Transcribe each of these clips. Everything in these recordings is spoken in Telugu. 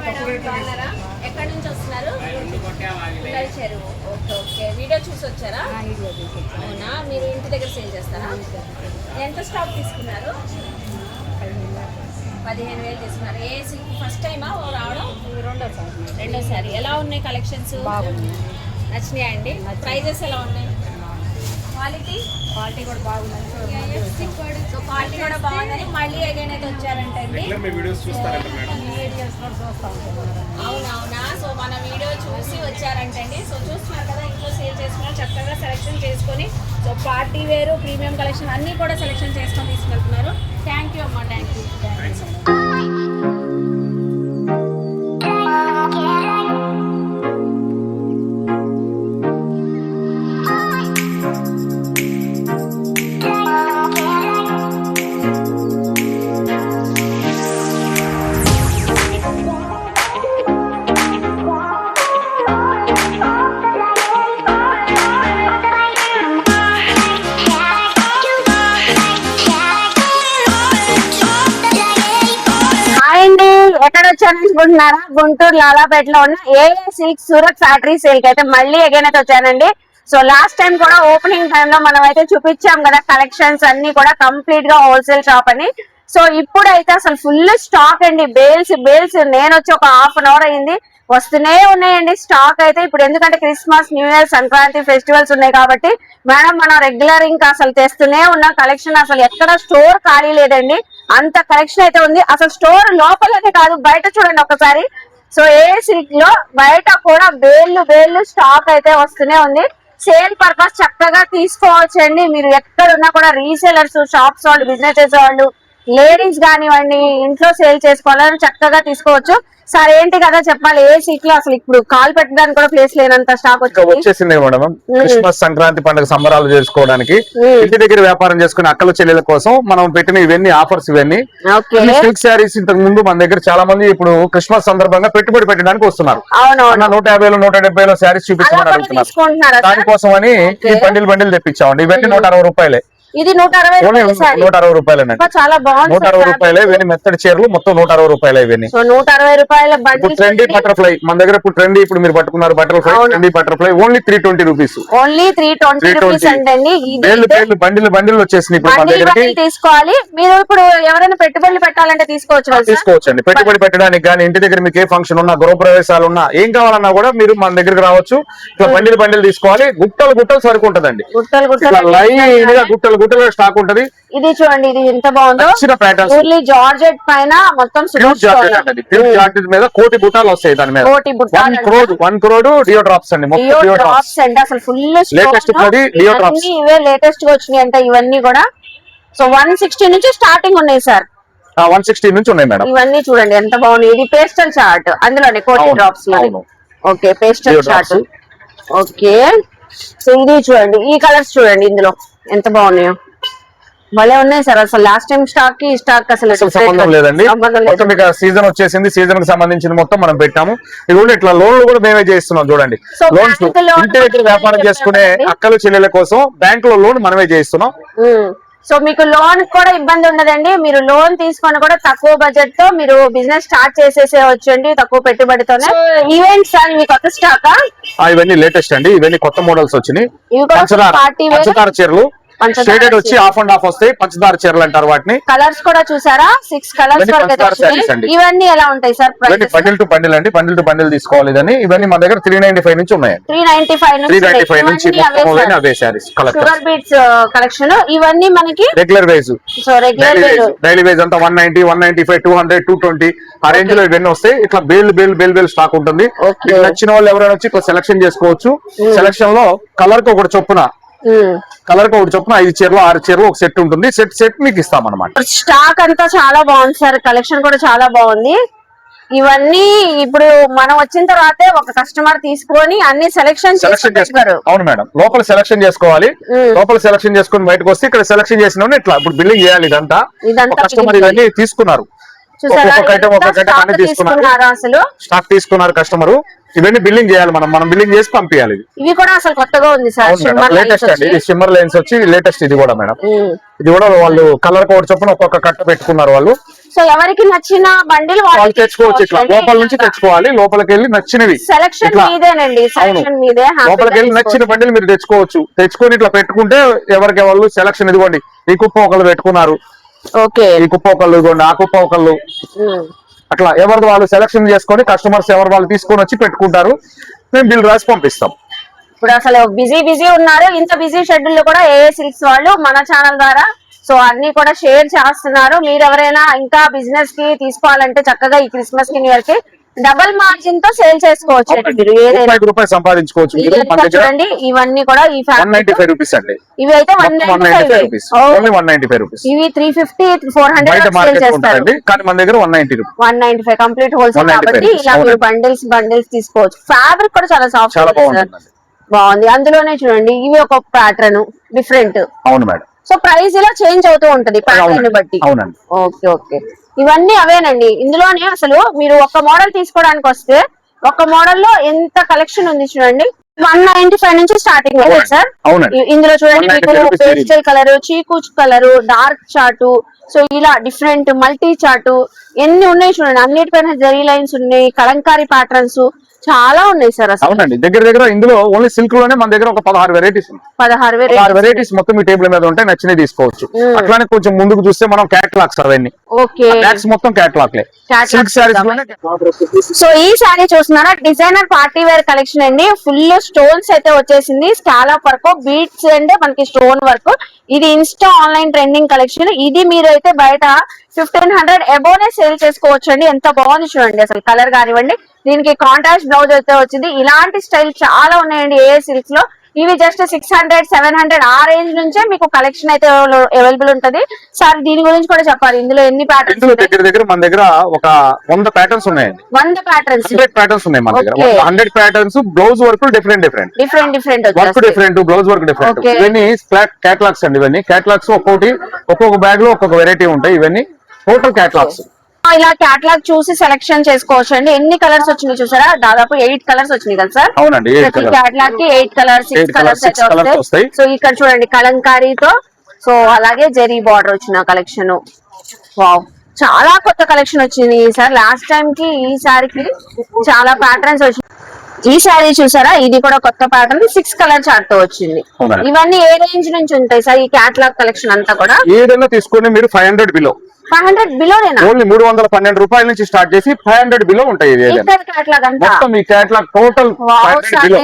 బాగున్నారా ఎక్కడి నుంచి వస్తున్నారు చెరువు ఓకే ఓకే వీడియో చూసి వచ్చారా అవునా మీరు ఇంటి దగ్గర సేల్ చేస్తారా ఎంత స్టాక్ తీసుకున్నారు పదిహేను వేలు తీసుకున్నారు ఏ సిల్క్ ఫస్ట్ టైమా ఓ రావడం రెండోసారి ఎలా ఉన్నాయి కలెక్షన్స్ నచ్చినాయా అండి ప్రైజెస్ ఎలా ఉన్నాయి క్వాలిటీ క్వాలిటీ కూడా బాగుంది. సో క్వాలిటీ కూడా బాగుందని మళ్ళీ అగైన్ అయితే వచ్చారంటండి. వీడియోస్ చూస్తారంట అవునవునా? సో మన వీడియో చూసి వచ్చారంటండి. సో చూస్తున్నారు కదా ఇంట్లో సేల్ చేసుకుని చక్కగా సెలెక్షన్ చేసుకొని so party wear premium collection అన్నీ కూడా సెలెక్షన్ చేసుకొని తీసుకెళ్తున్నారు. థ్యాంక్ యూ అమ్మా థ్యాంక్ యూ ఎక్కడ వచ్చాను అనుకుంటున్నారా గుంటూరు లాలాపేటలో ఉన్న ఏఏ సిల్క్ సూరత్ ఫ్యాక్టరీ సేల్ అయితే మళ్ళీ అగైన్ అయితే వచ్చానండి సో లాస్ట్ టైం కూడా ఓపెనింగ్ టైం లో మనం అయితే చూపించాం కదా కలెక్షన్స్ అన్ని కూడా కంప్లీట్గా హోల్సేల్ షాప్ అని. సో ఇప్పుడైతే అసలు ఫుల్ స్టాక్ అండి. బేల్స్ బేల్స్ నేను వచ్చి ఒక హాఫ్ అన్ అవర్ అయింది. వస్తూనే ఉన్నాయండి. స్టాక్ అయితే ఇప్పుడు ఎందుకంటే Christmas new year Sankranti festivals ఉన్నాయి కాబట్టి మేడం మనం రెగ్యులర్ ఇంకా అసలు తెస్తూనే ఉన్న. కలెక్షన్ అసలు ఎక్కడ స్టోర్ ఖాళీ లేదండి. అంత కలెక్షన్ అయితే ఉంది. అసలు స్టోర్ లోపలనే కాదు బయట చూడండి ఒకసారి. సో ఏ సిల్క్లో బయట కూడా వేళ్ళు వేళ్ళు స్టాక్ అయితే వస్తూనే ఉంది. సేల్ పర్పస్ చక్కగా తీసుకోవచ్చండి. మీరు ఎక్కడ ఉన్నా కూడా రీసేలర్స్ షాప్స్ వాళ్ళు బిజినెస్ చేసే వాళ్ళు లేడీస్ కానివ్వండి ఇంట్లో సేల్ చేసుకోవాలని చక్కగా తీసుకోవచ్చు. సార్ ఏంటి కదా చెప్పాలి ఏ సీట్లో అసలు ఇప్పుడు కాల్ పెట్టడానికి కూడా ప్లేస్ లేనంత స్టాక్ వచ్చేసింది మేడం. క్రిస్మస్ సంక్రాంతి పండుగ సంబరాలు చేసుకోవడానికి. ఇంటి దగ్గర వ్యాపారం చేసుకునే అక్కల చెల్లెల కోసం మనం పెట్టిన ఇవన్నీ ఆఫర్స్ ఇవన్నీ. సిల్క్ శారీస్ ఇంతకు ముందు మన దగ్గర చాలా మంది ఇప్పుడు క్రిస్మస్ సందర్భంగా పెట్టుబడి పెట్టడానికి వస్తున్నారు. నూట యాభైలో నూట డెబ్బైలో శారీస్ చూపించమని అడుగుతున్నారు? దానికోసం అని. బండిల్ బండిల్ తెప్పించామండి. ఇవన్నీ నూట అరవై రూపాయలే. ఇది నూట అరవై రూపాయలు. నూట అరవై అబ్బా, చాలా బాగుంది నూట అరవై. రూపాయలే ఇవన్నీ మెత్తడి చీరలు మొత్తం నూట అరవై రూపాయలే ఇవన్నీ. సో నూట అరవై రూపాయల ఇప్పుడు ట్రెండీ బటర్ఫ్లై మన దగ్గర ఇప్పుడు ట్రెండీ ఇప్పుడు మీరు పట్టుకున్నారు butterfly. Trendy butterfly only three twenty rupees only three twenty rupees అంటండి పేర్లు పేర్లు బండిలు బండిలు ఇప్పుడు మన దగ్గరికి. తీసుకోవాలి. మీరు ఇప్పుడు ఎవరైనా పెట్టుబడులు పెట్టాలంటే తీసుకోవచ్చు? తీసుకోవచ్చండి. పెట్టుబడి పెట్టడానికి కానీ ఇంటి దగ్గర మీకు ఏ ఫంక్షన్ ఉన్నా గృహ ప్రవేశాలు ఉన్నా ఏం కావాలన్నా కూడా మీరు మన దగ్గరికి రావచ్చు. ఇట్లా బండిలు బండిలు తీసుకోవాలి. గుట్టలు గుట్టలు సరుకు ఉంటదండి. గుట్టలు గుట్టలు లైన్గా గుట్టలు గుట్టలు స్టాక్ ఉంటది. ఇది చూడండి ఇది ఎంత బాగుందో. ఊర్లీ జార్జెట్ పైన మొత్తం జాకెట్ మీద కోటి బుట్టాలు వస్తాయి దాని మీద. కోటి బుట్టాలు one crore one crore dew drops అండి డియో డియో డ్రాప్స్ డ్రాప్స్ అంటే అసలు ఫుల్ ఉన్నది Leo drops. ఇవే లేటెస్ట్గా వచ్చినాయి అంటే ఇవన్నీ కూడా. సో వన్ సిక్స్టీ నుంచి స్టార్టింగ్ ఉన్నాయి సార్ వన్ సిక్స్టీ నుంచి ఉన్నాయి మేడం. ఇవన్నీ చూడండి ఎంత బాగున్నాయి. ఇది పేస్టల్ చార్ట్ అందులోనే కోటి drops. Okay pastel. Chart okay so ఇది చూడండి ఈ కలర్స్ చూడండి ఇందులో. ఎంత బాగున్నాయో. భలే ఉన్నాయి సార్. అసలు లాస్ట్ టైం స్టాక్కి స్టాక్ అసలు సంబంధం లేదండి. మొత్తం మీకు సీజన్ వచ్చేసింది. సీజన్కి సంబంధించిన మొత్తం మనం పెట్టాము. ఇది కూడా ఇట్లా లోన్లు కూడా మేమే చేస్తున్నాం చూడండి. లోన్స్ ఇంటి దగ్గర వ్యాపారం. చేసుకునే అక్కలు చెల్లెల కోసం బ్యాంక్లో లోన్ మనమే చేయిస్తున్నాం. సో మీకు లోన్ కూడా ఇబ్బంది ఉండదండి. మీరు లోన్ తీసుకొని కూడా తక్కువ బడ్జెట్తో మీరు బిజినెస్ స్టార్ట్ చేసేసేయచ్చండి తక్కువ పెట్టుబడితోనే. ఈవెంట్స్ అని మీ కొత్త స్టాక్ ఇవన్నీ లేటెస్ట్ అండి. ఇవన్నీ కొత్త మోడల్స్ వచ్చినాయి. చీరలు. షేడెడ్ వచ్చి. హాఫ్ అండ్ హాఫ్ వస్తాయి. పంచదార చీరలు అంటారు వాటిని. కలర్స్ కూడా చూసారా? సిక్స్ కలర్స్ ఇవన్నీ ఎలా ఉంటాయి సార్ ఇవన్నీ బండిల్ టు బండిల్ అండి. బండిల్ టు బండిల్ తీసుకోవాలి ఇదని ఇవన్నీ మన దగ్గర త్రీ నైన్టీ ఫైవ్ నుంచి ఉన్నాయి. Three ninety five three ninety five నుంచి అవే sarees collector sugar beads collection ఇవన్నీ మనకి regular wise so regular daily wear అంతా one ninety one ninety five two hundred two twenty ఆ రేంజ్లో ఇవన్నీ వస్తాయి. ఇట్లా bale bale bale bale stock ఉంటుంది. నచ్చిన వాళ్ళు ఎవరైనా వచ్చి ఇట్లా సెలక్షన్ చేసుకోవచ్చు. సెలక్షన్లో కలర్కి ఒకటి చొప్పున కలర్కి ఒకటి చొప్పున ఐదు చీరలు ఆరు చీరలు ఒక సెట్ ఉంటుంది. సెట్ సెట్ మీకు ఇస్తాం అనమాట స్టాక్ అంతా చాలా బాగుంది సార్. కలెక్షన్ కూడా చాలా బాగుంది. ఇవన్నీ ఇప్పుడు మనం వచ్చిన తర్వాతే ఒక కస్టమర్ తీసుకొని అన్ని సెలెక్షన్ సెలక్షన్ అవును మేడం. లోపల సెలక్షన్ చేసుకోవాలి. లోపల సెలక్షన్ చేసుకుని బయటకు వస్తే ఇక్కడ సెలక్షన్ చేసిన ఇట్లా ఇప్పుడు బిల్డింగ్ చేయాలి ఇదంతా. కస్టమర్ ఇవన్నీ తీసుకున్నారు. తీసుకున్నారు. తీసుకున్నారా అసలు? స్టాక్ తీసుకున్నారు కస్టమర్ ఇవన్నీ బిల్లింగ్ చేయాలి మనం. మనం బిల్లింగ్ చేసి పంపించాలి ఇవి కూడా అసలు కొత్తగా ఉంది సార్. లేటెస్ట్ అండి. ఇది. సిమ్మర్ లైన్స్ వచ్చి లేటెస్ట్ ఇది కూడా మేడం. ఇది కూడా వాళ్ళు కలర్ కోడ్ చొప్పున ఒక్కొక్క కట్ట పెట్టుకున్నారు వాళ్ళు. సో ఎవరికి నచ్చిన బండిల్ వాళ్ళు తెచ్చుకోవచ్చు ఇట్లా. లోపల నుంచి తెచ్చుకోవాలి. లోపలికి వెళ్ళి నచ్చినవి. సెలక్షన్ ఇట్లా. మీదేనండి. సెలక్షన్ అవును. మీదే. లోపలికి వెళ్ళి నచ్చిన బండిలు మీరు తెచ్చుకోవచ్చు. తెచ్చుకొని ఇట్లా పెట్టుకుంటే ఎవరికి వాళ్ళు సెలక్షన్ ఇదిగోండి. ఈ కుప్ప ఒకళ్ళు పెట్టుకున్నారు. ఓకే. ఈ కుప్ప ఒకళ్ళు ఇదిగోండి ఆ కుప్ప ఒకళ్ళు అట్లా ఎవరిది వాళ్ళు సెలక్షన్ చేసుకొని కస్టమర్స్ ఎవరు వాళ్ళు తీసుకొని వచ్చి పెట్టుకుంటారు మేము బిల్ రాసి పంపిస్తాం. ఇప్పుడు అసలు బిజీ బిజీ ఉన్నారు. ఇంత బిజీ షెడ్యూల్లో కూడా ఏఏ సిల్క్స్ వాళ్ళు మన ఛానల్ ద్వారా సో అన్ని కూడా షేర్ చేస్తున్నారు. మీరు ఎవరైనా ఇంకా బిజినెస్కి తీసుకోవాలంటే చక్కగా ఈ క్రిస్మస్కి న్యూ ఇయర్కి డబల్ మార్జిన్తో సేల్ చేసుకోవచ్చు. మీరు ఏదైనా రూపాయికి రూపాయి సంపాదించుకోవచ్చు ఇది మీరు మన ఎంత దగ్గర. చూడండి ఇవన్నీ కూడా ఈ వన్ నైన్టీ ఫైవ్ రూపీస్ అండి. ఇవి అయితే one ninety five rupees. Only one ninety five rupees. ఇవి త్రీ ఫిఫ్టీ ఫోర్ బయట హండ్రెడ్ సేల్ మార్కెట్ చేస్తారు. కానీ మన దగ్గర one ninety rupees. One ninety five complete wholesale 195 కాబట్టి ఇలా మీరు. బండిల్స్ బండిల్స్ తీసుకోవచ్చు. ఫ్యాబ్రిక్ కూడా చాలా సాఫ్ట్ చాలా బాగుంటుందండి. బాగుంది. అందులోనే చూడండి ఇవి ఒక ప్యాటర్న్ డిఫరెంట్ అవును మేడం. సో ప్రైస్ ఇలా చేంజ్ అవుతూ ఉంటది ప్యాటర్న్ అవునండి. బట్టి. అవునండి. Okay okay. ఇవన్నీ అవేనండి. ఇందులోనే అసలు మీరు ఒక మోడల్ తీసుకోవడానికి వస్తే ఒక మోడల్లో ఎంత కలెక్షన్ ఉంది చూడండి. వన్ నైన్టీ ఫైవ్ నుంచి స్టార్టింగ్ సార్? ఇందులో చూడండి 195 మీకు rupees series. పేస్టల్ కలర్ చీకు కలర్ డార్క్ చాటు సో ఇలా డిఫరెంట్ మల్టీ చాటు ఎన్ని ఉన్నాయి చూడండి. అన్నిటిపైన జరీ లైన్స్ ఉన్నాయి కలంకారీ ప్యాటర్న్స్ చాలా ఉన్నాయి సార్ అవునండి. దగ్గర దగ్గర ఇందులో ఓన్లీ సిల్క్లోనే మన దగ్గర ఒక పదహారు వెరైటీస్ ఉన్నాయి. పదహారు వెరైటీస్ మొత్తం ఈ టేబుల్ మీద ఉంటాయి నచ్చినవి తీసుకోవచ్చు. అట్లానే కొంచెం ముందుకు చూస్తే మనం క్యాట్లాగ్స్ అవన్నీ. బ్యాగ్స్ మొత్తం Catalogs సిల్క్ సో ఈ శారీ చూస్తున్నారా? డిజైనర్ పార్టీ వేర్ కలెక్షన్ అండి. ఫుల్ స్టోన్స్ అయితే వచ్చేసింది. స్కాలప్ వర్క్ బీట్స్ అండ్ మనకి స్టోన్ వర్క్ ఇది ఇన్స్టా ఆన్లైన్ ట్రెండింగ్ కలెక్షన్ ఇది మీరు అయితే బయట ఫిఫ్టీన్ హండ్రెడ్ ఎబోనే సేల్ చేసుకోవచ్చు అండి ఎంత బాగుంది చూడండి అసలు. కలర్ కానివ్వండి. దీనికి కాంట్రాస్ట్ బ్లౌజ్ అయితే వచ్చింది. ఇలాంటి స్టైల్ చాలా ఉన్నాయండి ఏ సిల్క్స్లో. ఇవి just six hundred seven hundred ఆ రేంజ్ నుంచే మీకు కలెక్షన్ అయితే అవైలబుల్ ఉంటది. సార్ దీని గురించి కూడా చెప్పాలి. ఇందులో ఎన్ని ప్యాటర్న్స్ దగ్గర దగ్గర మన దగ్గర ఒక వంద ప్యాటర్న్స్ ఉన్నాయండి. వంద ప్యాటర్న్స్ హండ్రెడ్ ప్యాటర్న్స్ ఉన్నాయి మన దగ్గర. Hundred patterns blouse work different different different different work different blouse work different. ఇవన్నీ క్యాటలాగ్స్ అండి ఇవన్నీ. క్యాటలాగ్స్ ఒక్కొక్కటి ఒక్కొక్క బ్యాగ్లో ఒక్కొక్క వెరైటీ ఉంటాయి. ఇవన్నీ టోటల్ క్యాటలాగ్స్ ఇలా క్యాటలాగ్ చూసి సెలెక్షన్ చేసుకోవచ్చు అండి. ఎన్ని కలర్స్ వచ్చినాయి చూసారా? దాదాపు ఎయిట్ కలర్స్ వచ్చినాయి కదా సార్? అవునండి ప్రతి కలర్ క్యాటలాగ్కి ఎయిట్ కలర్స్ సిక్స్ కలర్స్ అయితే వస్తాయి. సో ఇక్కడ చూడండి కలంకారీతో సో అలాగే జెరీ బార్డర్ వచ్చిన కలెక్షన్ వావ్ చాలా కొత్త కలెక్షన్ వచ్చింది ఈసారి లాస్ట్ టైం కి ఈ సారికి చాలా ప్యాటర్న్స్ వచ్చింది ఈ సారీ చూసారా? ఇది కూడా కొత్త ప్యాటర్న్ సిక్స్ కలర్ చార్ట్తో వచ్చింది. ఇవన్నీ ఏ రేంజ్ నుంచి ఉంటాయి సార్ ఈ క్యాటలాగ్ కలెక్షన్ అంతా కూడా? ఏదైనా తీసుకొని మీరు five hundred below five hundred only మూడు వందల పన్నెండు రూపాయల నుంచి స్టార్ట్ చేసి ఫైవ్ హండ్రెడ్ బిలో ఉంటాయి మొత్తం ఈ catalogue total five hundred below.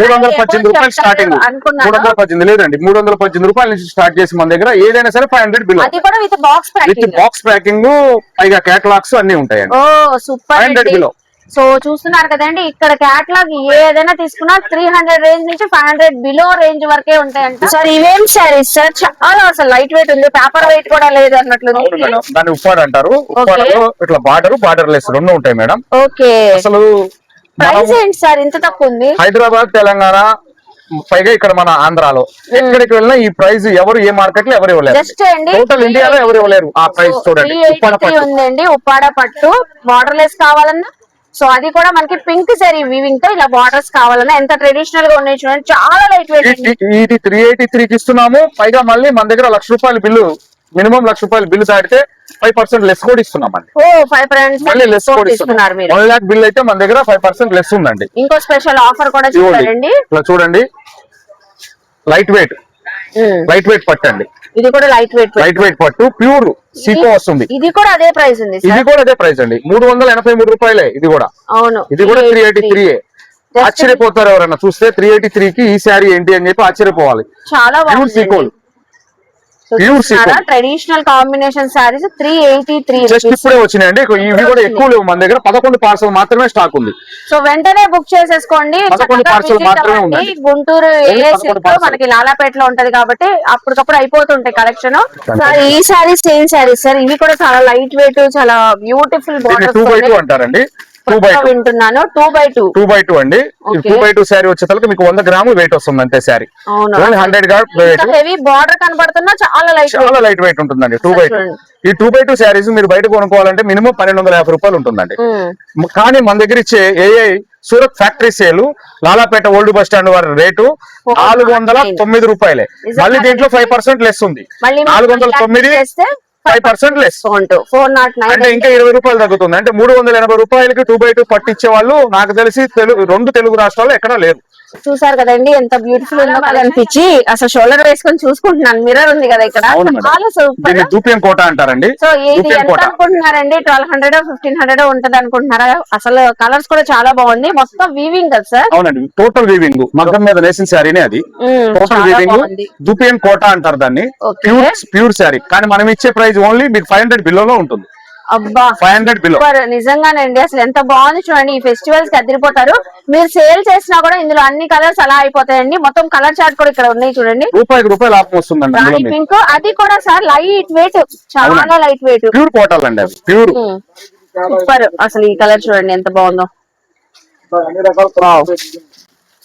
మూడు వందల ఫైవ్ పద్దెనిమిది రూపాయలు స్టార్టింగ్ మూడు వందల పద్దెనిమిది లేదండి మూడు వందల పద్దెనిమిది రూపాయల నుంచి స్టార్ట్ చేసి మన దగ్గర ఏదైనా సరే five hundred below. With box packing box packing పైగా క్యాటలాగ్స్ అన్ని ఉంటాయండి. Super 500 below. సో చూస్తున్నారు కదండి ఇక్కడ క్యాటలాగ్ ఏదైనా తీసుకున్నా త్రీ హండ్రెడ్ రేంజ్ నుంచి ఫైవ్ హండ్రెడ్ బిలో రేంజ్ వరకే ఉంటాయంట. సార్ ఇవేం సారీస్ సార్ చాలా అసలు లైట్ వెయిట్ ఉంది పేపర్ వెయిట్ కూడా లేదు అన్నట్లు దాన్ని ఉప్పాడు అంటారు. ఇట్లా బార్డర్ బార్డర్ లెస్ రెండు ఉంటాయి మేడం. ఓకే. అసలు ప్రైస్ ఏంటి సార్ ఇంత తక్కువ ఉంది. హైదరాబాద్ తెలంగాణ పైగా ఇక్కడ మన ఆంధ్రాలో. ఎక్కడికి వెళ్ళినా ఈ ప్రైస్ ఎవరు ఏ మార్కెట్లో ఎవరు ఇవ్వలేరు. జస్ట్ అండి టోటల్ ఇండియాలో ఎవరు ఇవ్వలేరు ఆ ప్రైస్ చూడండి. ఉందండి ఉప్పాడ పట్టు. బార్డర్ లెస్ కావాలన్నా సో అది కూడా మనకి పింక్ సరీ వీవింగ్తో ఇలా బార్డర్స్ కావాలన్నా ఎంత ట్రెడిషనల్గా ఉన్నాయి చూడండి చాలా లైట్ వెయిట్ ఇది త్రీ ఎయిటీ త్రీకి ఇస్తున్నాము. పైగా మళ్ళీ మన దగ్గర లక్ష రూపాయల బిల్లు మినిమం లక్ష రూపాయల బిల్లు దాటితే ఫైవ్ పర్సెంట్ లెస్ కూడా ఇస్తున్నాం అండి ఓ ఫైవ్ మళ్ళీ లెస్ కూడా మీరు. వన్ లాక్ బిల్ అయితే మన దగ్గర ఫైవ్ పర్సెంట్ లెస్ ఉందండి. ఇంకో స్పెషల్ ఆఫర్ కూడా చెప్పారండి ఇట్లా చూడండి. లైట్ వెయిట్ లైట్ వెయిట్ పట్టు అండి. ఇది కూడా లైట్ వెయిట్ లైట్ వెయిట్ పట్టు ప్యూర్ సీకో వస్తుంది. ఇది కూడా అదే ప్రైస్ ఉంది ఇది కూడా అదే ప్రైస్ అండి. మూడు వందల ఎనభై మూడు రూపాయలే ఇది కూడా. అవును ఇది కూడా త్రీ ఎయిటీ త్రీ ఆశ్చర్యపోతారు ఎవరైనా చూస్తే త్రీ ఎయిటీ త్రీ కి ఈ శారీ ఏంటి అని చెప్పి ఆశ్చర్యపోవాలి. చాలా సీకోల్ traditional combination sarees three eighty three just ఇప్పుడే వచ్చినాయండి. ఇవి కూడా ఎక్కువ లేవు మన దగ్గర. పదకొండు పార్సల్ మాత్రమే స్టాక్ ఉంది. సో వెంటనే బుక్ చేసేసుకోండి. గుంటూరు. మనకి లాలాపేటలో ఉంటది కాబట్టి అప్పటికప్పుడు అయిపోతుంటాయి కలెక్షన్ సార్ ఈ సారీస్ ఏం సారీస్ సార్ ఇవి కూడా చాలా లైట్ వెయిట్ చాలా బ్యూటిఫుల్ దీన్ని టూ బై టూ అంటారండి. వింటున్నాను. Two by two two by two అండి. టూ బై టూ శారీ వచ్చేసరికి మీకు వంద గ్రాములు వెయిట్ వస్తుంది అంతే శారీ హండ్రెడ్ హెవీ బార్డర్ కనబడుతున్నా చాలా లైట్ చాలా లైట్ వెయిట్ ఉంటుందండి టూ బై టూ. ఈ టూ బై టూ శారీస్ మీరు బయట కొనుక్కోవాలంటే మినిమం పన్నెండు వందల యాభై రూపాయలు ఉంటుందండి. కానీ మన దగ్గర ఇచ్చే AI Surat factory sale Lalapet old bus stand వారి రేటు నాలుగు వందల. తొమ్మిది రూపాయలే. మళ్ళీ దీంట్లో ఫైవ్ పర్సెంట్ లెస్ ఉంది. నాలుగు వందల తొమ్మిది five percent less discount four naught అంటే ఇంకా ఇరవై రూపాయలు తగ్గుతుంది. అంటే మూడు వందల ఎనభై రూపాయలకి టూ బై టూ పట్టించే వాళ్ళు నాకు తెలిసి తెలుగు రెండు తెలుగు రాష్ట్రాల్లో ఎక్కడా లేరు చూసారు కదండి ఎంత బ్యూటిఫుల్ ఉందో కదా అనిపించి అసలు షోల్డర్ వేసుకొని చూసుకుంటున్నాను. మిర్రర్ ఉంది కదా ఇక్కడ. చాలా సూపర్ దూపియం కోట అంటారండి. సో ఇది దూపియం ఎంత కోట. అనుకుంటున్నారండి? ట్వెల్వ్ హండ్రెడ్ ఫిఫ్టీన్ హండ్రెడ్ ఉంటది అనుకుంటున్నారా? అసలు కలర్స్ కూడా చాలా బాగుంది. మొత్తం వీవింగ్ కదా సార్? అవునండి. టోటల్ వీవింగ్ మగ్గం మీద నేసిన శారీనే అది. టోటల్ వీవింగ్ దూపియం కోట అంటారు దాన్ని. ప్యూర్ ప్యూర్ శారీ కానీ మనం ఇచ్చే ప్రైస్ ఓన్లీ మీకు ఫైవ్ హండ్రెడ్ బిలోలో ఉంటుంది. అబ్బా ఫైవ్ హండ్రెడ్ బిలో. నిజంగానండి అసలు ఎంత బాగుంది చూడండి ఈ ఫెస్టివల్స్కి అదిరిపోతారు మీరు సేల్ చేసినా కూడా ఇందులో అన్ని కలర్స్ అలా అయిపోతాయండి. మొత్తం కలర్ చార్ట్ కూడా ఇక్కడ ఉన్నాయి చూడండి. రూపాయికి రూపాయలు లాభం వస్తుందండి పింక్ అది కూడా సార్ లైట్ వెయిట్ చాలా. లైట్ వెయిట్ ప్యూర్ కోటాలు అండి ప్యూర్. సూపర్. అసలు ఈ కలర్ చూడండి ఎంత బాగుందో.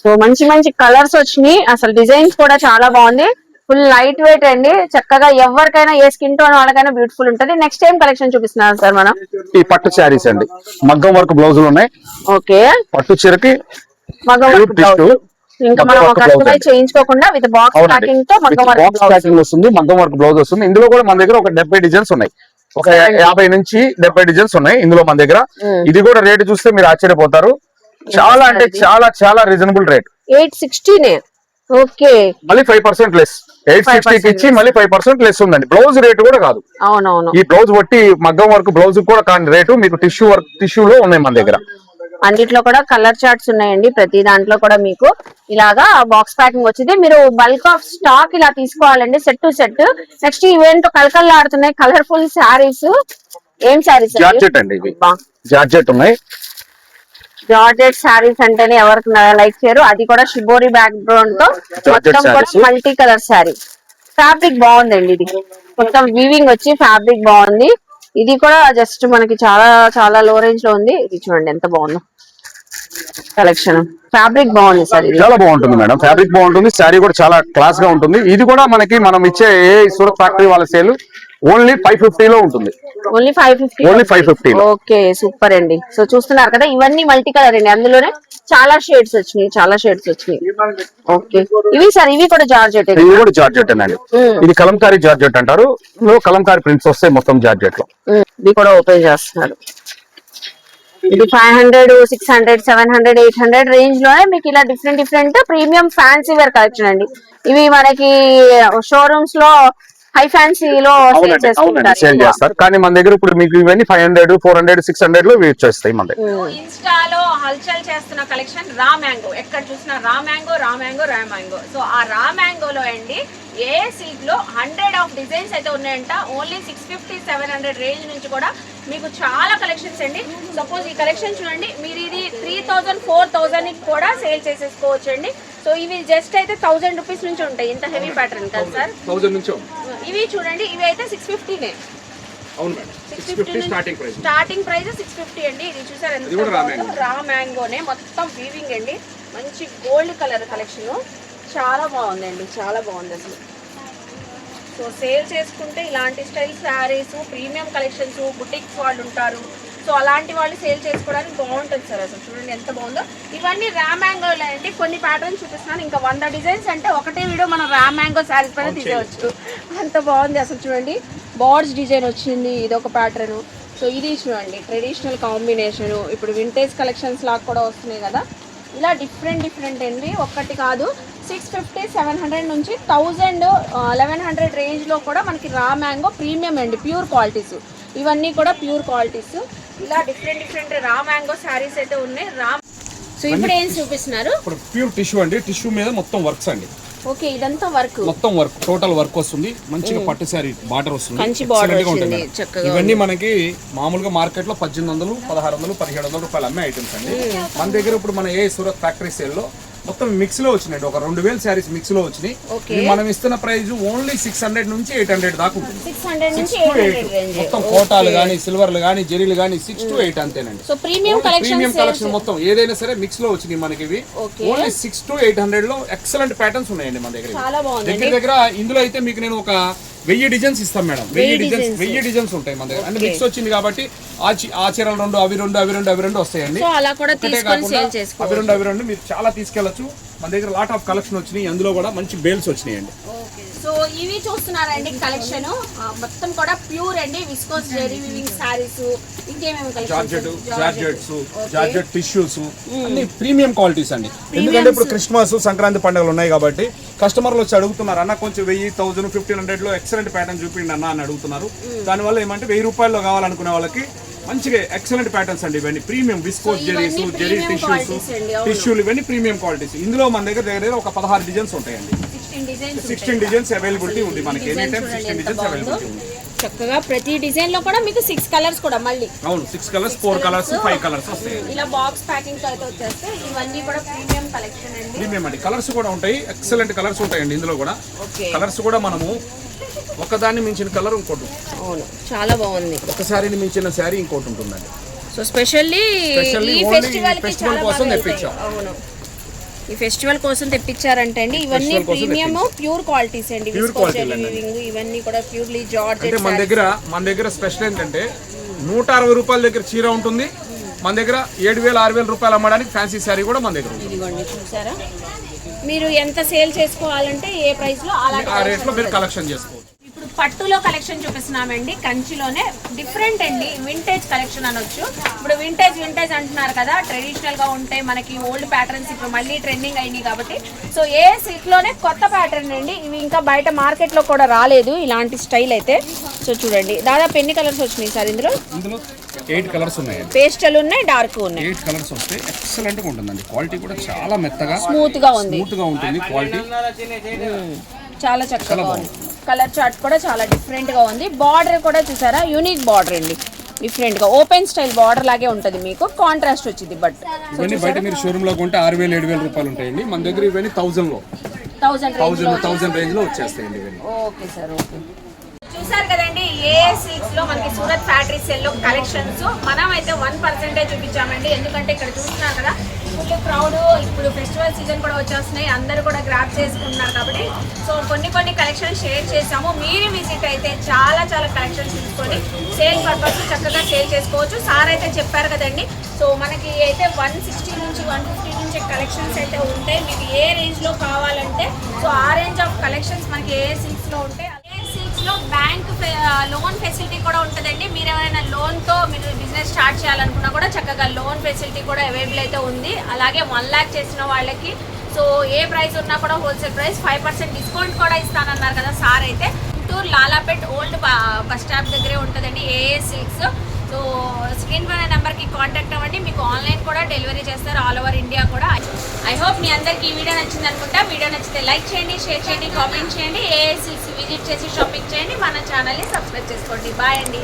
సో మంచి మంచి కలర్స్ వచ్చినాయి. అసలు డిజైన్స్ కూడా చాలా బాగుంది. ఫుల్ లైట్ వెయిట్ అండి. చక్కగా ఎవరికైనా ఏ స్కిన్ టోన్ వాళ్ళకైనా బ్యూటిఫుల్ ఉంటది. నెక్స్ట్ టైం కలెక్షన్ చూపిస్తున్నారు సార్ మనం? ఈ పట్టు శారీస్ అండి. మగ్గం వర్క్ బ్లౌజులు ఉన్నాయి. ఓకే. పట్టు చీరకి మగ్గం వర్క్ బ్లౌజ్. ఇంకా మనం కస్టమైజ్. చేయించుకోకుండా విత్ బాక్స్ అవునండి. ప్యాకింగ్తో మగ్గం వర్క్ బాక్స్ బ్లౌజ్. ప్యాకింగ్ వస్తుంది మగ్గం వర్క్ బ్లౌజ్ వస్తుంది. ఇందులో కూడా మన దగ్గర ఒక డెబ్బై డిజైన్స్ ఉన్నాయి. ఒక యాభై నుంచి డెబ్బై డిజైన్స్ ఉన్నాయి ఇందులో మన దగ్గర. ఇది కూడా రేట్ చూస్తే మీరు ఆశ్చర్యపోతారు. చాలా అంటే చాలా చాలా రీజనబుల్ రేట్ ఎయిట్ సిక్స్టీనే. ఓకే. మళ్ళీ ఫైవ్ పర్సెంట్ లెస్ ఎయిట్ 5% సిక్స్టీకి ఇచ్చి మళ్ళీ ఫైవ్ పర్సెంట్ లెస్ ఉందండి. బ్లౌజ్ రేట్ కూడా కాదు. అవునవును. ఈ బ్లౌజ్ బట్టి మగ్గం వర్క్ బ్లౌజ్ కూడా కాని రేటు మీకు టిష్యూ వర్క్ టిష్యూలో ఉన్నాయి మన దగ్గర. అన్నిట్లో కూడా కలర్ చార్ట్స్ ఉన్నాయండి. ప్రతి దాంట్లో కూడా మీకు ఇలాగా బాక్స్ ప్యాకింగ్ వచ్చింది. మీరు బల్క్ ఆఫ్ స్టాక్ ఇలా తీసుకోవాలండి. సెట్ టు సెట్ నెక్స్ట్ ఇవేంటో కలకల్లా ఆడుతున్నాయి కలర్ఫుల్ శారీస్ ఏం శారీస్ జార్జెట్ అండి జార్జెట్ ఉన్నాయి. జార్జెట్ శారీస్ అంటేనే ఎవరికి లైక్ చేయరు. అది కూడా షిబోరి బ్యాక్ గ్రౌండ్తో మొత్తం కూడా. మల్టీ కలర్ శారీ ఫ్యాబ్రిక్ బాగుందండి ఇది. మొత్తం వీవింగ్ వచ్చి ఫ్యాబ్రిక్ బాగుంది. ఇది కూడా జస్ట్ మనకి చాలా చాలా లో రేంజ్లో ఉంది. ఇది చూడండి ఎంత బాగుందో. కలెక్షన్ ఫ్యాబ్రిక్ బాగుంది సార్ చాలా బాగుంటుంది మేడం. ఫ్యాబ్రిక్ బాగుంటుంది. శారీ కూడా చాలా క్లాస్గా ఉంటుంది. ఇది కూడా మనకి మనం ఇచ్చే ఏ సూరత్ ఫ్యాక్టరీ వాళ్ళ సేల్ ఓన్లీ ఫైవ్ ఫిఫ్టీలో ఉంటుంది. Only five fifty only five fifty okay super అండి. సో చూస్తున్నారు కదా ఇవన్నీ మల్టీ కలర్ అండి. అందులోనే చాలా షేడ్స్ వచ్చినాయి చాలా షేడ్స్ వచ్చినాయి. ఓకే. ఇవి సార్ ఇవి కూడా జార్జెట్ ఇది కూడా జార్జెట్ అండి. ఇది కలంకారీ జార్జెట్ అంటారు. కలంకారీ ప్రింట్స్ వస్తాయి మొత్తం జార్జెట్లో ఇది కూడా ఓపెన్ చేస్తున్నారు. ఇది five hundred six hundred seven hundred eight hundred రేంజ్లోనే మీకు ఇలా different different premium fancy wear collection అండి. ఇవి మనకి షోరూమ్స్లో హై ఫ్యాన్సీలో సేల్ చేస్తారు. కానీ మన దగ్గర ఇప్పుడు మీకు ఇవన్నీ five hundred four hundred six హండ్రెడ్లో వచ్చేస్తాయి మన దగ్గర. ఇన్స్టాలో హల్చల్ చేస్తున్న కలెక్షన్ రా మ్యాంగో. ఎక్కడ చూసినా raw mango raw mango raw mango. So ఆ రా మ్యాంగోలో అండి ఏ సీట్లో హండ్రెడ్ ఆఫ్ డిజైన్స్ అయితే ఉన్నాయంట only six fifty seven hundred range నుంచి కూడా మీకు చాలా కలెక్షన్స్ అండి. సపోజ్ ఈ కలెక్షన్ చూడండి మీరు ఇది త్రీ థౌజండ్ ఫోర్ థౌజండ్ కూడా సేల్ చేసేసుకోవచ్చు అండి సో ఇవి జస్ట్ అయితే థౌజండ్ రూపీస్ నుంచి ఉంటాయి. ఇంత హెవీ ప్యాటర్న్ కదా సార్? థౌజండ్ నుంచి ఇవి చూడండి ఇవి అయితే సిక్స్ ఫిఫ్టీనే అవును madam. Six fifty starting price starting price six fifty అండి. ఇది చూసారు ఎంత? రా మ్యాంగోనే మొత్తం వీవింగ్ అండి. మంచి గోల్డ్ కలర్ కలెక్షన్ చాలా బాగుందండి. చాలా బాగుంది అసలు. సో సేల్ చేసుకుంటే ఇలాంటి style sarees premium collections boutiques వాళ్ళు ఉంటారు. సో అలాంటి వాళ్ళు సేల్ చేసుకోవడానికి బాగుంటుంది సార్ అసలు చూడండి ఎంత బాగుందో. ఇవన్నీ రా మ్యాంగోలో అండి. కొన్ని ప్యాటర్న్స్ చూపిస్తున్నాను. ఇంకా వంద డిజైన్స్ అంటే ఒకటే వీడియో మనం రా మ్యాంగో శారీస్ పైన తీసేయచ్చు. అంత బాగుంది అసలు చూడండి. బార్డ్స్ డిజైన్ వచ్చింది ఇది ఒక ప్యాటర్న్ సో ఇది చూడండి ట్రెడిషనల్ కాంబినేషన్ ఇప్పుడు వింటేజ్ కలెక్షన్స్ లాగా కూడా వస్తున్నాయి కదా. ఇలా డిఫరెంట్ డిఫరెంట్ అండి. ఒక్కటి కాదు. సిక్స్ ఫిఫ్టీ సెవెన్ హండ్రెడ్ నుంచి థౌజండ్ లెవెన్ హండ్రెడ్ రేంజ్లో కూడా మనకి రా మ్యాంగో ప్రీమియం అండి. ప్యూర్ క్వాలిటీస్ ఇవన్నీ కూడా ప్యూర్ క్వాలిటీస్ ఇలా different different raw mango saris అయితే ఉన్నాయి. రా సో ఇప్పుడు ఏం చూపిస్తున్నారు? ఇప్పుడు ప్యూర్ టిష్యూ అండి. టిష్యూ మీద మొత్తం వర్క్స్ అండి. ఓకే ఇదంతా వర్క్ మొత్తం వర్క్ టోటల్ వర్క్ వస్తుంది. మంచిగా పట్టు శారీ బార్డర్ వస్తుంది. వచ్చింది, మేడం. చక్కగా ఇవన్నీ మనకి మామూలుగా మార్కెట్లో పద్దెనిమిది వందలు పదహారు వందలు పదిహేడు వందల రూపాయలు అమ్మే ఐటమ్స్ అండి. మన దగ్గర ఇప్పుడు మన ఏ సూరత్ ఫ్యాక్టరీ సేల్లో మొత్తం మిక్స్లో వచ్చినాయి. ఒక రెండు వేల శారీస్ మిక్స్లో వచ్చినాయి మనం ఇస్తున్న ప్రైస్ ఓన్లీ సిక్స్ హండ్రెడ్ నుంచి ఎయిట్ హండ్రెడ్ దాకా సిక్స్ టు ఎయిట్ మొత్తం కోటాలు కానీ సిల్వర్లు కానీ జెరీలు కానీ సిక్స్ టు ఎయిట్ అంతేనండి. ప్రీమియం కలెక్షన్ మొత్తం ఏదైనా సరే మిక్స్లో వచ్చినాయి మనకి ఇవి. ఓన్లీ సిక్స్ టు ఎయిట్ హండ్రెడ్లో ఎక్సలెంట్ ప్యాటర్న్స్ ఉన్నాయండి మన దగ్గర. దగ్గర దగ్గర ఇందులో అయితే మీకు నేను ఒక వెయ్యి డిజైన్స్ ఇస్తాం మేడం. వెయ్యి డిజైన్స్. వెయ్యి డిజైన్స్ ఉంటాయి మన దగ్గర. అంటే మిక్స్ వచ్చింది కాబట్టి ఆ చీరలు రెండు అవి రెండు అవి రెండు అవి రెండు వస్తాయండి. అలా కూడా అవి రెండు అవి రెండు మీరు చాలా తీసుకెళ్ళొచ్చు మన దగ్గర లాట్ ఆఫ్ కలెక్షన్ వచ్చినాయి. అందులో కూడా మంచి బేల్స్ వచ్చినాయండి. సో ఇవి చూస్తున్నారండి కలెక్షన్ మొత్తం కూడా ప్యూర్ అండి విస్కోస్ జెరీ వివింగ్ సారీస్ ఇంకేమేమి జార్జెట్ టిష్యూస్ అన్ని ప్రీమియం క్వాలిటీస్ అండి. ఎందుకంటే ఇప్పుడు క్రిస్మస్ సంక్రాంతి పండుగలు ఉన్నాయి కాబట్టి కస్టమర్లు వచ్చి అడుగుతున్నారు అన్న కొంచెం వెయ్యి థౌసండ్ ఫిఫ్టీన్ హండ్రెడ్లో ఎక్సలెంట్ ప్యాటర్న్ చూపిండి అన్న అని అడుగుతున్నారు. దానివల్ల ఏమంటే వెయ్యి రూపాయల్లో కావాలనుకునే వాళ్ళకి మంచిగా ఎక్సలెంట్ ప్యాటర్న్స్ అండి ఇవన్నీ. Premium viscose zaris zari tissues. టిష్యూలు ఇవన్నీ ప్రీమియం క్వాలిటీస్ ఇందులో మన దగ్గర దగ్గర ఒక పదహారు డిజైన్స్ ఉంటాయండి. సిక్స్టీన్ డిజైన్స్ అవైలబిలిటీ ఉంది మనకి. Any time sixteen designs availability ఉంది. చక్కగా ప్రతి డిజైన్లో కూడా మీకు సిక్స్ కలర్స్ కూడా మళ్ళీ. అవును six colours four colours five colours వస్తాయి. ఇలా బాక్స్ ప్యాకింగ్ అయితే వచ్చేస్తే ఇవన్నీ కూడా ప్రీమియం కలెక్షన్ అండి. ప్రీమియం అండి. కలర్స్ కూడా ఉంటాయి. ఎక్సలెంట్ కలర్స్ ఉంటాయండి ఇందులో కూడా. కలర్స్ కూడా మనము ఒకదాన్ని మించిన కలర్ ఇంకోటి. అవును చాలా బాగుంది. ఒక శారీని మించిన శారీ ఇంకోటి ఉంటుందండి. సో స్పెషల్లీ ఈ ఫెస్టివల్ కోసం. తెప్పించాం. అవును. ఈ ఫెస్టివల్ కోసం తెప్పించారంటే అండి ఇవన్నీ ప్రీమియం ప్యూర్ క్వాలిటీస్ అండి ఇవన్నీ కూడా ప్యూర్లీ జార్జ్ అంటే మన దగ్గర మన దగ్గర స్పెషల్ ఏంటంటే నూట అరవై రూపాయల దగ్గర చీర ఉంటుంది మన దగ్గర ఏడు వేల ఆరు వేల రూపాయలు అమ్మడానికి ఫ్యాన్సీ శారీ కూడా మన దగ్గర ఇదిగోండి చూసారా? మీరు ఎంత సేల్ చేసుకోవాలంటే ఏ ప్రైస్లో అలా ఆ రేట్లో మీరు కలెక్షన్ ఇప్పుడు పట్టులో కలెక్షన్ చూపిస్తున్నామండి. కంచిలోనే డిఫరెంట్ అండి. వింటేజ్ కలెక్షన్ అనొచ్చు. ఇప్పుడు వింటేజ్ వింటేజ్ అంటున్నారు కదా. ట్రెడిషనల్గా ఉంటే మనకి ఓల్డ్ ప్యాటర్న్స్ ఇప్పుడు మళ్ళీ ట్రెండింగ్ అయినాయి కాబట్టి. సో ఏ సిల్క్లోనే కొత్త ప్యాటర్న్ అండి. ఇవి ఇంకా బయట మార్కెట్లో కూడా రాలేదు. ఇలాంటి స్టైల్ అయితే. సో చూడండి. దాదాపు ఎన్ని కలర్స్ వచ్చినాయి సార్ ఇందులో? ఎయిట్ కలర్స్ ఉన్నాయండి. పేస్టల్ ఉన్నాయి డార్క్ ఉన్నాయి. ఎయిట్ కలర్స్ వస్తే ఎక్సలెంట్గా ఉంటుందండి. క్వాలిటీ కూడా చాలా మెత్తగా స్మూత్గా ఉంది. స్మూత్గా ఉంటుంది క్వాలిటీ చాలా చక్కగా ఉంది. కలర్ చార్ట్ కూడా చాలా డిఫరెంట్గా ఉంది. బార్డర్ కూడా చూసారా? యూనిక్ బార్డర్ అండి. డిఫరెంట్గా. ఓపెన్ స్టైల్ బార్డర్ లాగే ఉంటది మీకు. కాంట్రాస్ట్ వచ్చింది బట్ ఇవన్నీ బయట మీరు షోరూమ్లో కొంటే ఆరు వేలు ఏడు వేల రూపాయలు ఉంటాయండి. మన దగ్గర ఇవన్నీ థౌసండ్లో. థౌసండ్ థౌసండ్ థౌసండ్ రేంజ్లో వచ్చేస్తాయండి ఇవన్నీ. Okay sir okay. చూసారు కదండి ఏ సిల్క్స్లో మనకి సూరత్ ఫ్యాక్టరీ సెల్లో కలెక్షన్స్ మనం అయితే వన్ పర్సెంటేజ్ చూపించామండి. ఎందుకంటే ఇక్కడ చూస్తున్నారు కదా ఫుల్ క్రౌడ్ ఇప్పుడు ఫెస్టివల్ సీజన్ కూడా వచ్చేస్తున్నాయి. అందరూ కూడా గ్రాప్ చేసుకుంటున్నారు కాబట్టి. సో కొన్ని కొన్ని కలెక్షన్స్ షేర్ చేసాము మీరు విజిట్ అయితే చాలా చాలా కలెక్షన్స్ తీసుకొని సేల్ పర్పస్ చక్కగా సేల్ చేసుకోవచ్చు. సార్ అయితే చెప్పారు కదండి. సో మనకి అయితే వన్ సిక్స్టీ నుంచి వన్ ఫిఫ్టీ నుంచి కలెక్షన్స్ అయితే ఉంటాయి. మీకు ఏ రేంజ్లో కావాలంటే సో ఆ రేంజ్ ఆఫ్ కలెక్షన్స్ మనకి ఏ సీట్స్లో ఉంటే ఉంటాయి లోన్ ఫెసిలిటీ కూడా ఉంటుందండి. మీరు ఏమైనా లోన్తో మీరు బిజినెస్ స్టార్ట్ చేయాలనుకున్నా కూడా చక్కగా లోన్ ఫెసిలిటీ కూడా అవైలబుల్ అయితే ఉంది. అలాగే వన్ ల్యాక్ చేసిన వాళ్ళకి సో ఏ ప్రైస్ ఉన్నా కూడా wholesale price five percent discount కూడా ఇస్తానన్నారు కదా సార్ అయితే. Guntur Lalapet old bus stop దగ్గరే ఉంటుందండి ఏఏ సిల్క్స్. సో స్క్రీన్ పైన నెంబర్కి కాంటాక్ట్ అవ్వండి. మీకు ఆన్లైన్ కూడా డెలివరీ చేస్తారు. ఆల్ ఓవర్ ఇండియా కూడా. ఐ హోప్ మీ అందరికీ ఈ వీడియో నచ్చింది అనుకుంటా వీడియో నచ్చితే లైక్ చేయండి షేర్ చేయండి కామెంట్ చేయండి. ఏఏ విజిట్ చేసి షాపింగ్ చేయండి. మన ఛానల్ని సబ్స్క్రైబ్ చేసుకోండి. బాయ్ అండి.